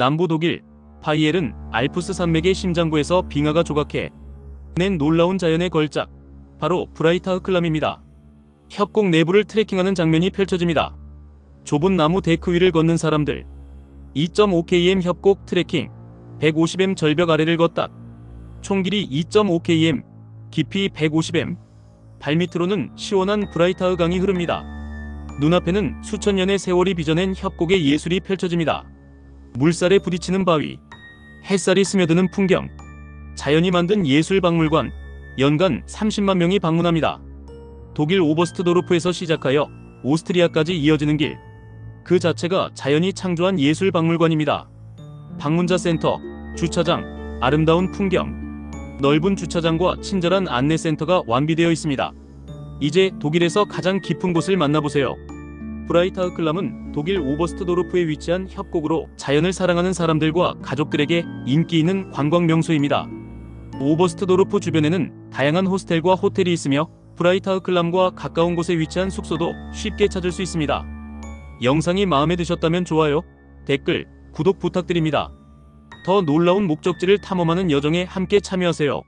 남부 독일 바이에른 알프스 산맥의 심장부에서 빙하가 조각해 낸 놀라운 자연의 걸작 바로 브라이타흐클람입니다. 협곡 내부를 트레킹하는 장면이 펼쳐집니다. 좁은 나무 데크 위를 걷는 사람들 2.5km 협곡 트레킹 150m 절벽 아래를 걷다 총 길이 2.5km 깊이 150m 발밑으로는 시원한 브라이타흐 강이 흐릅니다. 눈앞에는 수천 년의 세월이 빚어낸 협곡의 예술이 펼쳐집니다. 물살에 부딪히는 바위, 햇살이 스며드는 풍경, 자연이 만든 예술 박물관, 연간 30만 명이 방문합니다. 독일 오버스트도르프에서 시작하여 오스트리아까지 이어지는 길, 그 자체가 자연이 창조한 예술 박물관입니다. 방문자 센터, 주차장, 아름다운 풍경, 넓은 주차장과 친절한 안내센터가 완비되어 있습니다. 이제 독일에서 가장 깊은 곳을 만나보세요. 브라이타흐클람은 독일 오버스트도르프에 위치한 협곡으로 자연을 사랑하는 사람들과 가족들에게 인기 있는 관광 명소입니다. 오버스트도르프 주변에는 다양한 호스텔과 호텔이 있으며 브라이타흐클람과 가까운 곳에 위치한 숙소도 쉽게 찾을 수 있습니다. 영상이 마음에 드셨다면 좋아요, 댓글, 구독 부탁드립니다. 더 놀라운 목적지를 탐험하는 여정에 함께 참여하세요.